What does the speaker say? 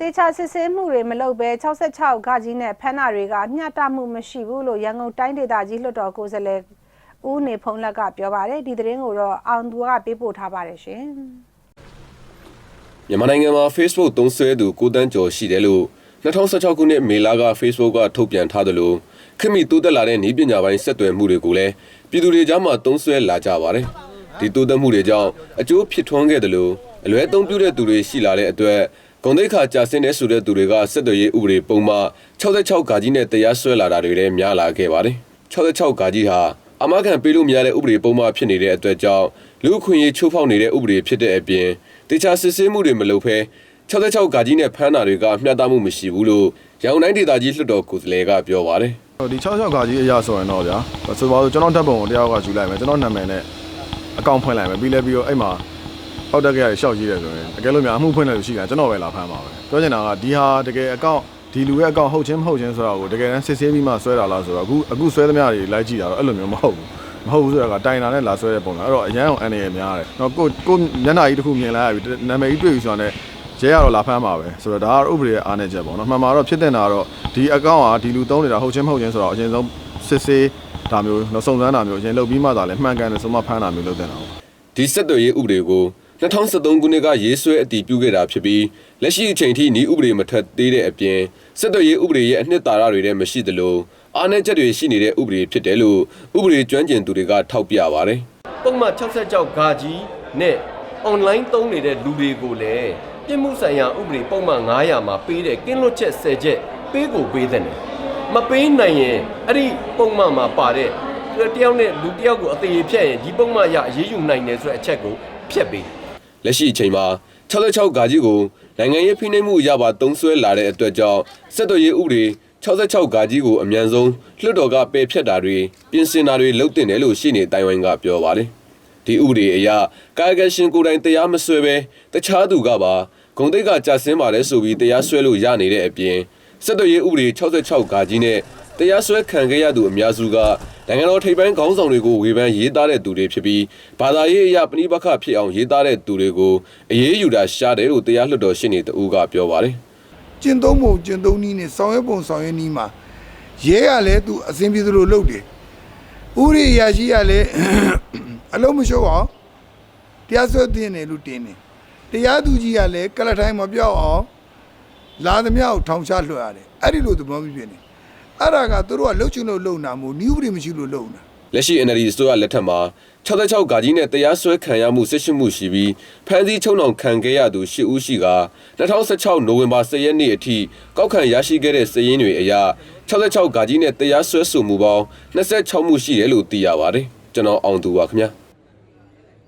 တေချာစစ်ဆေးမှုတွေမလုပ်ဘဲ66ကကြီးနဲ့ဖမ်းတာတွေကမျှတမှုမရှိဘူးလို့ရန်ကုန်တိုင်းဒေသကြီးလွှတ်တော်ကိုယ်စားလှယ်ဦးနေဖုံးလက်ကပြောပါတယ်ဒီသတင်းကိုတော့အောင်သူကပေးပို့ထားပါတယ်ရှင်မြန်မာနိုင်ငံမှာ Facebook သုံးစွဲသူကိုတန်းကျော်ရှိတယ်လို့2016ခုနှစ်မေလက Facebook ကထုတ်ပြန်ထားသလိုခင်မီတိုးတက်လာတဲ့နည်းပညာပိုင်းဆက်သွယ်မှုတွေကိုလည်းပြည်သူတွေကြားမှာသုံးစွဲလာကြပါတယ်။ဒီတိုးတက်မှုတွေကြောင့်အကျိုးဖြစ်ထွန်းခဲ့တယ်လို့အလွဲသုံးပြုတဲ့သူတွေရှိလာတဲ့အတွက် ဂုံတိတ်ခါကြာဆင်းတဲ့ဆိုတဲ့သူတွေကဆက်သွယ်ရေးဥပဒေပုံမှ66ဂါကြီးနဲ့တရားစွဲလာတာတွေလည်းများလာခဲ့ပါတယ်။66ဂါကြီးဟာအမခံပေးလို့မရတဲ့ဥပဒေပုံမှဖြစ်နေတဲ့အတွက်ကြောင့်လူအခွင့်အရေးချိုးဖောက်နေတဲ့ဥပဒေဖြစ်တဲ့အပြင်တခြားစစ်ဆေးမှုတွေမလုပ်ဘဲ66ဂါကြီးနဲ့ဖမ်းတာတွေကမျှတမှုမရှိဘူးလို့ရန်ကုန်တိုင်းဒေသကြီးလွှတ်တော်ကိုယ်စားလှယ်ကပြောပါတယ်ဟိုဒီ66ခါကြီးအရာဆိုရင်တော့ဗျာဆိုပါတော့ကျွန်တော်ဓာတ်ပုံကိုတယောက်ကယူလိုက်မယ်ကျွန်တော်နာမည်နဲ့အကောင့်ဖွင့်လိုက်မယ်ပြီးလဲပြီးတော့အဲ့မှာ ဟောက်တက်ကြရရှောက်ကြည့်တယ်ဆိုရင်တကယ်လို့များအမှုဖွင့်တယ်လို့ရှိရင်ကျွန်တော်ပဲလာဖမ်းပါပဲပြောချင်တာကဒီဟာတကယ်အကောင့်ဒီလူရဲ့အကောင့်ဟုတ်ချင်းမဟုတ်ချင်းဆိုတာကိုတကယ်တမ်းစစ်ဆေးပြီးမှဆွဲတာလားဆိုတော့အခုအခုဆွဲသမျှတွေလိုက်ကြည့်တာတော့အဲ့လိုမျိုးမဟုတ်ဘူးမဟုတ်ဘူးဆိုတာကတိုင်တာနဲ့လာဆွဲတဲ့ပုံလားအဲ့တော့အရန်အောင်အန်နေရများတယ်တော့ကိုကိုမျက်နှာကြီးတစ်ခုမြင်လာရပြီနာမည်ကြီးတွေ့ပြီဆိုတော့ရဲရတော့လာဖမ်းပါပဲဆိုတော့ဒါကဥပဒေရဲ့အားနည်းချက်ပေါ့နော်မှန်မှာတော့ဖြစ်တဲ့နာတော့ဒီအကောင့်ကဒီလူသုံးနေတာဟုတ်ချင်းမဟုတ်ချင်းဆိုတော့အရင်ဆုံးစစ်ဆေးဒါမျိုးတော့စုံစမ်းတာမျိုးအရင်လုပ်ပြီးမှသာလဲမှန်ကန်တယ်ဆိုမှဖမ်းတာမျိုးလုပ်တဲ့တာပေါ့ဒီဆက်သွယ်ရေးဥပဒေကို 2013ခုနှစ်ကရေးဆွဲအတည်ပြုခဲ့တာဖြစ်ပြီးလက်ရှိအချိန်ထိဤဥပဒေမထွက်သေးတဲ့အပြင်ဆက်သွယ်ရေးဥပဒေရဲ့အနှစ်သာရတွေလည်းမရှိသလိုအားနည်းချက်တွေရှိနေတဲ့ဥပဒေဖြစ်တယ်လို့ဥပဒေကျွမ်းကျင်သူတွေကထောက်ပြပါတယ်ပုံမှန်66ဂါကြီးနဲ့ online သုံးနေတဲ့လူတွေကိုလည်းပြစ်မှုဆိုင်ရာဥပဒေပုံမှန်900မှာပေးတဲ့ကင်းလွတ်ချက်10ချက်ပေးကိုပေးတဲ့တယ်မပေးနိုင်ရင်အဲ့ဒီပုံမှန်မှာပါတဲ့တယောက်နဲ့လူတယောက်ကိုအသေးဖြတ်ရင်ဒီပုံမှန်ရအရေးယူနိုင်တယ်ဆိုတဲ့အချက်ကိုဖြတ်ပေး လက်ရှိအချိန်မှာ66ဂါကြီးကိုနိုင်ငံရေးဖိနှိပ်မှုအရပါတုံးဆွဲလာတဲ့အတွက်ကြောင့်ဆက်သွယ်ရေးဥပဒေ66ဂါကြီးကိုအမြန်ဆုံးလွှတ်တော်ကပယ်ဖျက်တာတွေပြင်ဆင်တာတွေလုပ်တင်တယ်လို့ရှေ့နေတိုင်ဝမ်ကပြောပါတယ်ဒီဥပဒေအရကာယကရှင်ကိုယ်တိုင်တရားမဆွဲပဲတခြားသူကပါဂုံတိတ်ကကြာဆင်းပါတယ်ဆိုပြီးတရားစွဲလို့ရနေတဲ့အပြင်ဆက်သွယ်ရေးဥပဒေ66ဂါကြီးနဲ့တရားစွဲခံခဲ့ရသူအများစုက နိုင်ငံတော်ထိပ်ပိုင်းခေါင်းဆောင်တွေကိုဝေဖန်ရေးသားတဲ့သူတွေဖြစ်ပြီးဘာသာရေးအရပဏိပခဖြစ်အောင်ရေးသားတဲ့သူတွေကိုအရေးယူတာရှားတယ်လို့တရားလွှတ်တော်ရှင်းနေတူကပြောပါတယ်ကျင့်သုံးပုံကျင့်သုံးနည်းနဲ့ဆောင်ရွက်ပုံဆောင်ရွက်နည်းမှာရဲရလဲသူအစဉ်ပြေသလိုလုပ်တယ်ဥရိယာရှိရလဲအလုံးမလျှော့အောင်တရားစွဲတင်တယ်လို့တင်တယ်တရားသူကြီးကလည်းကလထိုင်းမပြောက်အောင်လာသမျှကိုထောင်ချလွှတ်ရတယ်အဲ့ဒီလိုသဘောမျိုးဖြစ်နေ အဲ့ဒါကသူတို့ကလှုပ်ချင်လို့လုံတာမဟုတ်နည်းဥပဒေမရှိလို့လုံတာလက်ရှိ NLD အစိုးရလက်ထက်မှာ66ဂါကြီးနဲ့တရားစွဲခံရမှုဆက်ရှိမှုရှိပြီးဖမ်းဆီးချုံနှောင်ခံခဲ့ရသူ10ဦးရှိက2016နိုဝင်ဘာ10ရက်နေ့အထိကောက်ခံရရှိခဲ့တဲ့စည်ရင်းတွေအရ66ဂါကြီးနဲ့တရားစွဲဆိုမှုပေါင်း26မှုရှိတယ်လို့သိရပါတယ်ကျွန်တော်အောင်သူပါခင်ဗျာ